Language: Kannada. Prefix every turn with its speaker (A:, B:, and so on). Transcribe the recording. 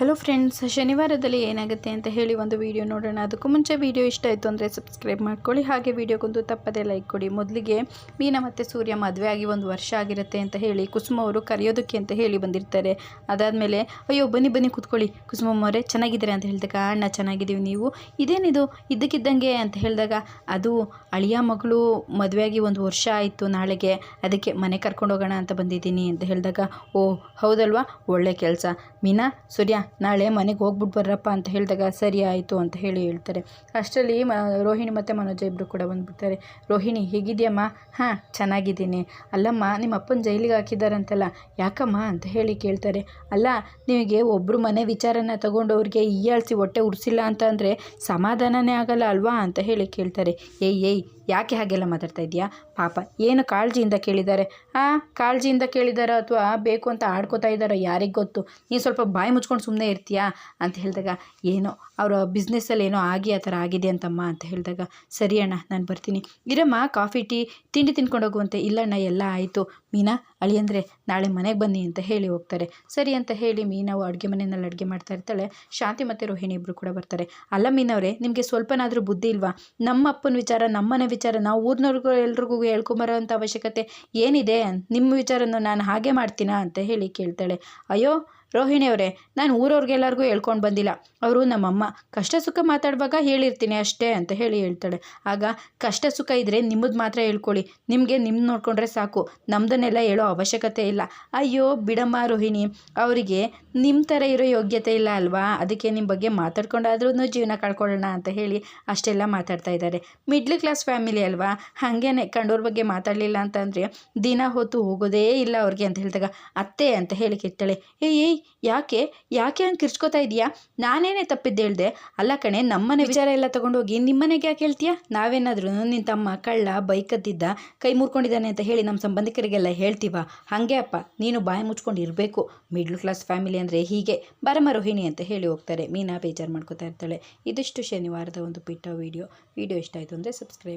A: ಹಲೋ ಫ್ರೆಂಡ್ಸ್ ಶನಿವಾರದಲ್ಲಿ ಏನಾಗುತ್ತೆ ಅಂತ ಹೇಳಿ ಒಂದು ವಿಡಿಯೋ ನೋಡೋಣ. ಅದಕ್ಕೂ ಮುಂಚೆ ವಿಡಿಯೋ ಇಷ್ಟ ಆಯಿತು ಅಂದರೆ ಸಬ್ಸ್ಕ್ರೈಬ್ ಮಾಡ್ಕೊಳ್ಳಿ. ಹಾಗೆ ವಿಡಿಯೋಗೊಂದು ತಪ್ಪದೇ ಲೈಕ್ ಕೊಡಿ. ಮೊದಲಿಗೆ ಮೀನಾ ಮತ್ತು ಸೂರ್ಯ ಮದುವೆ ಆಗಿ ಒಂದು ವರ್ಷ ಆಗಿರುತ್ತೆ ಅಂತ ಹೇಳಿ ಕುಸುಮ ಅವರು ಕರೆಯೋದಕ್ಕೆ ಅಂತ ಹೇಳಿ ಬಂದಿರ್ತಾರೆ. ಅದಾದಮೇಲೆ, ಅಯ್ಯೋ, ಬನ್ನಿ ಬನ್ನಿ, ಕೂತ್ಕೊಳ್ಳಿ. ಕುಸುಮಮ್ಮ ಅವರೇ ಚೆನ್ನಾಗಿದ್ದೀರಾ? ಅಂತ ಹೇಳಿದಾಗ, ಅಣ್ಣ, ಚೆನ್ನಾಗಿದ್ದೀವಿ ನೀವು. ಇದೇನಿದು? ಇದ್ದಕ್ಕಿದ್ದಂಗೆ ಅಂತ ಹೇಳಿದಾಗ, ಅದು ಅಳಿಯ ಮಗಳು ಮದುವೆಯಾಗಿ ಒಂದು ವರ್ಷ ಆಯಿತು ನಾಳೆಗೆ. ಅದಕ್ಕೆ ಮನೆ ಕರ್ಕೊಂಡು ಹೋಗೋಣ ಅಂತ ಬಂದಿದ್ದೀನಿ. ಅಂತ ಹೇಳಿದಾಗ ಓ ಹೌದಲ್ವಾ? ಒಳ್ಳೆ ಕೆಲಸ. ಮೀನಾ, ಸೂರ್ಯ ನಾಳೆ ಮನೆಗೆ ಹೋಗ್ಬಿಟ್ಟು ಬರ್ರಪ್ಪ ಅಂತ ಹೇಳಿದಾಗ ಸರಿ ಆಯಿತು ಅಂತ ಹೇಳಿ ಹೇಳ್ತಾರೆ. ಅಷ್ಟರಲ್ಲಿ, ಮ, ರೋಹಿಣಿ ಮತ್ತು ಮನೋಜ ಇಬ್ಬರು ಕೂಡ ಬಂದುಬಿಡ್ತಾರೆ. ರೋಹಿಣಿ, ಹೇಗಿದೆಯಮ್ಮ? ಹಾಂ, ಚೆನ್ನಾಗಿದ್ದೀನಿ. ಅಲ್ಲಮ್ಮ, ನಿಮ್ಮ ಅಪ್ಪನ ಜೈಲಿಗೆ ಹಾಕಿದ್ದಾರಂತಲ್ಲ ಯಾಕಮ್ಮ? ಅಂತ ಹೇಳಿ ಕೇಳ್ತಾರೆ. ಅಲ್ಲ, ನಿಮಗೆ ಒಬ್ಬರು ಮನೆ ವಿಚಾರನ ತಗೊಂಡವ್ರಿಗೆ ಹೀಯಾಳಿಸಿ ಹೊಟ್ಟೆ ಉರಿಸಿಲ್ಲ ಅಂತ ಅಂದರೆ ಸಮಾಧಾನನೇ ಆಗಲ್ಲ ಅಲ್ವಾ? ಅಂತ ಹೇಳಿ ಕೇಳ್ತಾರೆ. ಏಯ್ ಏಯ್ ಯಾಕೆ ಹಾಗೆಲ್ಲ ಮಾತಾಡ್ತಾ ಇದೆಯಾ ಪಾಪ, ಏನು ಕಾಳಜಿಯಿಂದ ಕೇಳಿದ್ದಾರೆ? ಆ, ಕಾಳಜಿಯಿಂದ ಕೇಳಿದಾರೋ ಅಥವಾ ಬೇಕು ಅಂತ ಆಡ್ಕೋತಾ ಇದ್ದಾರೋ ಯಾರಿಗೆ ಗೊತ್ತು? ನೀನು ಸ್ವಲ್ಪ ಬಾಯಿ ಮುಚ್ಕೊಂಡು ಸುಮ್ಮನೆ ಇರ್ತೀಯಾ? ಅಂತ ಹೇಳಿದಾಗ, ಏನೋ, ಅವರ ಬಿಸ್ನೆಸ್ಸಲ್ಲಿ ಏನೋ ಆಗಿ ಆ ಥರ ಆಗಿದೆ ಅಂತಮ್ಮ ಅಂತ ಹೇಳಿದಾಗ, ಸರಿ ಅಣ್ಣ, ನಾನು ಬರ್ತೀನಿ. ಇರಮ್ಮ, ಕಾಫಿ, ಟೀ, ತಿಂಡಿ ತಿನ್ಕೊಂಡು ಹೋಗುವಂತೆ. ಇಲ್ಲಣ್ಣ ಎಲ್ಲ ಆಯಿತು. ಮೀನಾ ಅಳಿಯಂದರೆ ನಾಳೆ ಮನೆಗೆ ಬನ್ನಿ ಅಂತ ಹೇಳಿ ಹೋಗ್ತಾರೆ. ಸರಿ ಅಂತ ಹೇಳಿ ಮೀನಾವು ಅಡುಗೆ ಮನೆಯಲ್ಲಿ ಅಡುಗೆ ಮಾಡ್ತಾ ಇರ್ತಾಳೆ. ಶಾಂತಿ ಮತ್ತು ರೋಹಿಣಿ ಇಬ್ಬರು ಕೂಡ ಬರ್ತಾರೆ. ಅಲ್ಲ ಮೀನವರೇ, ನಿಮಗೆ ಸ್ವಲ್ಪನಾದರೂ ಬುದ್ಧಿ ಇಲ್ವಾ? ನಮ್ಮ ಅಪ್ಪನ ವಿಚಾರ ನಮ್ಮನೆ ವಿಚಾರ, ನಾವು ಊರಿನವ್ರಿಗೂ ಎಲ್ರಿಗೂ ಹೇಳ್ಕೊಂಬರೋ ಅಂಥ ಅವಶ್ಯಕತೆ ಏನಿದೆ? ನಿಮ್ಮ ವಿಚಾರನ ನಾನು ಹಾಗೆ ಮಾಡ್ತೀನಾ ಅಂತ ಹೇಳಿ ಕೇಳ್ತಾಳೆ. ಅಯ್ಯೋ ರೋಹಿಣಿ ಅವರೇ, ನಾನು ಊರವ್ರಿಗೆಲ್ಲರಿಗೂ ಹೇಳ್ಕೊಂಡು ಬಂದಿಲ್ಲ. ಅವರು ನಮ್ಮಮ್ಮ. ಕಷ್ಟ ಸುಖ ಮಾತಾಡುವಾಗ ಹೇಳಿರ್ತೀನಿ ಅಷ್ಟೇ ಅಂತ ಹೇಳಿ ಹೇಳ್ತಾಳೆ. ಆಗ, ಕಷ್ಟ ಸುಖ ಇದ್ದರೆ ನಿಮ್ಮದು ಮಾತ್ರ ಹೇಳ್ಕೊಳ್ಳಿ. ನಿಮಗೆ ನಿಮ್ಮ ನೋಡಿಕೊಂಡ್ರೆ ಸಾಕು. ನಮ್ಮದನ್ನೆಲ್ಲ ಹೇಳೋ ಅವಶ್ಯಕತೆ ಇಲ್ಲ. ಅಯ್ಯೋ, ಬಿಡಮ್ಮ ರೋಹಿಣಿ. ಅವರಿಗೆ ನಿಮ್ಮ ಥರ ಇರೋ ಯೋಗ್ಯತೆ ಇಲ್ಲ ಅಲ್ವಾ? ಅದಕ್ಕೆ ನಿಮ್ಮ ಬಗ್ಗೆ ಮಾತಾಡ್ಕೊಂಡಾದ್ರೂ ಜೀವನ ಕಳ್ಕೊಳ್ಳೋಣ ಅಂತ ಹೇಳಿ ಅಷ್ಟೆಲ್ಲ ಮಾತಾಡ್ತಾ ಇದ್ದಾರೆ. ಮಿಡ್ಲ್ ಕ್ಲಾಸ್ ಫ್ಯಾಮಿಲಿ ಅಲ್ವಾ? ಹಾಗೇನೆ ಕಂಡೋರ ಬಗ್ಗೆ ಮಾತಾಡಲಿಲ್ಲ ಅಂತಂದರೆ ದಿನ ಹೊತ್ತು ಹೋಗೋದೇ ಇಲ್ಲ ಅವ್ರಿಗೆ ಅಂತ ಹೇಳಿದಾಗ, ಅತ್ತೆ ಅಂತ ಹೇಳಿ ಕಿತ್ತಳೆ. ಏಯ್ ಏಯ್ ಯಾಕೆ ಯಾಕೆ ಹಂಗೆ ಕಿರ್ಚ್ಕೋತಾ ಇದೀಯಾ ನಾನೇನೇ ತಪ್ಪಿದ್ದು ಹೇಳ್ದೆ. ಅಲ್ಲ ಕಣೆ, ನಮ್ಮನೆ ವಿಚಾರ ಎಲ್ಲ ತೊಗೊಂಡೋಗಿ ನಿಮ್ಮನೆಗೆ ಯಾಕೆ ಹೇಳ್ತೀಯಾ? ನಾವೇನಾದ್ರೂ ನಿನ್ನ ತಮ್ಮ ಕಳ್ಳ ಬೈಕದ್ದಿದ್ದ ಕೈ ಮುರ್ಕೊಂಡಿದ್ದಾನೆ ಅಂತ ಹೇಳಿ ನಮ್ಮ ಸಂಬಂಧಿಕರಿಗೆಲ್ಲ ಹೇಳ್ತೀವ? ಹಾಗೆ ಅಪ್ಪ, ನೀನು ಬಾಯಿ ಮುಚ್ಕೊಂಡು ಇರಬೇಕು ಮಿಡ್ಲ್ ಕ್ಲಾಸ್ ಫ್ಯಾಮಿಲಿ ಅಂದರೆ ಹೀಗೆ. ಬರಮ ರೋಹಿಣಿ ಅಂತ ಹೇಳಿ ಹೋಗ್ತಾರೆ. ಮೀನಾ ಬೇಜಾರು ಮಾಡ್ಕೋತಾ ಇರ್ತಾಳೆ. ಇದಿಷ್ಟು ಶನಿವಾರದ ಒಂದು ಪಿಟ್ಟ ವೀಡಿಯೋ. ವೀಡಿಯೋ ಇಷ್ಟ ಆಯಿತು ಅಂದರೆ ಸಬ್ಸ್ಕ್ರೈಬ್